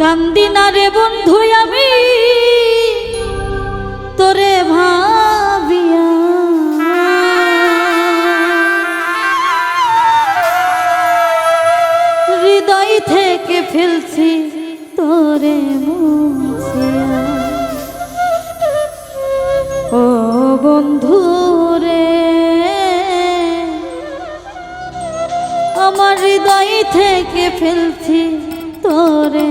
কান্দি না রে বন্ধু আমি, তোরে ভাবিয়া। হৃদয় থেকে ফেলছি, তোরে মুছিয়া ও বন্ধু রে, আমার হৃদয় থেকে ফেলছি, তোরে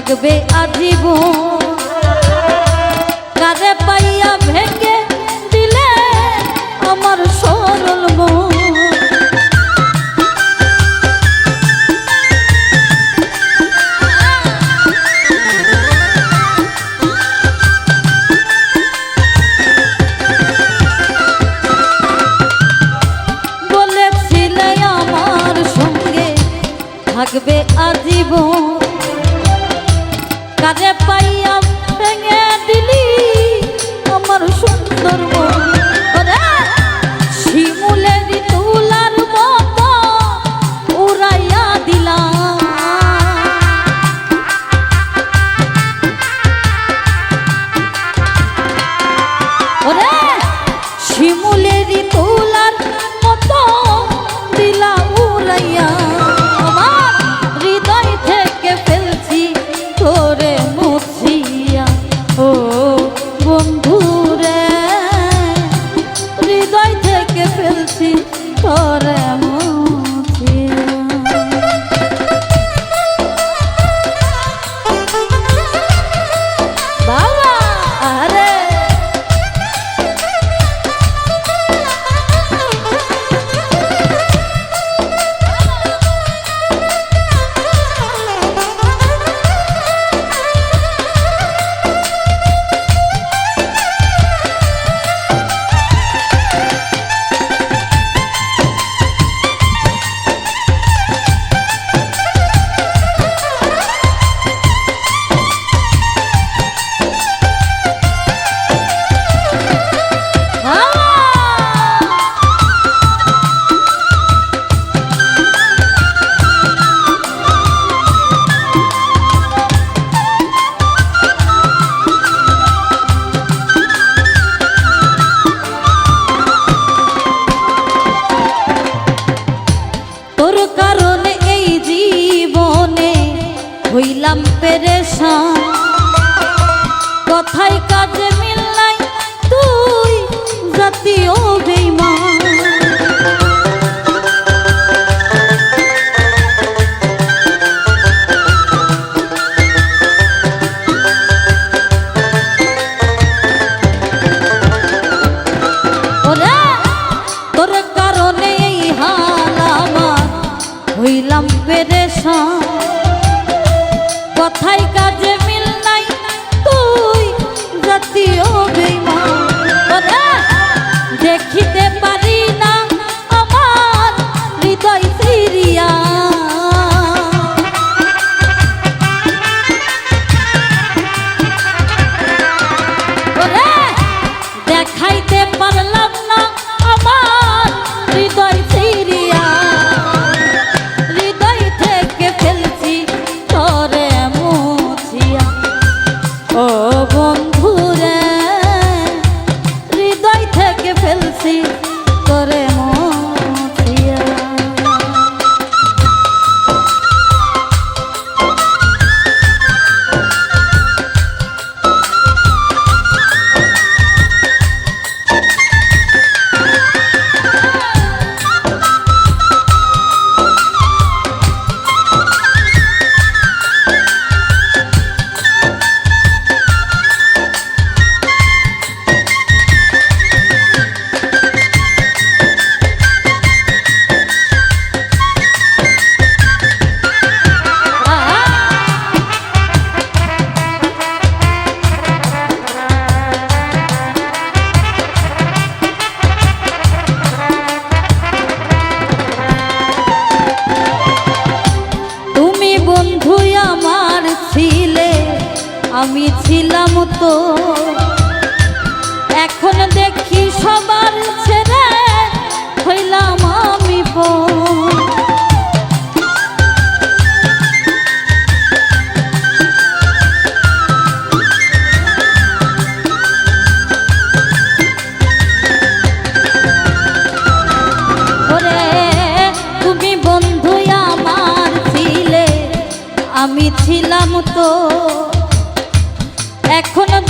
থাকবে আজীবন। কারে পাইয়া ভেঙে দিলে আমার সরল মন। থাকবে আজীবন। কাজে পাইয়া ভেঙে দিলি। আমার সুন্দর মন। হইলাম পেরেশান। কথাই কাজে মিল নাই তুই জাতীয় ও বন্ধুরে হৃদয় থেকে ফেলছি। আমি ছিলাম তো। এখন দেখি সবার ছেড়ে হইলাম আমি আমি ছিলাম তো। এখন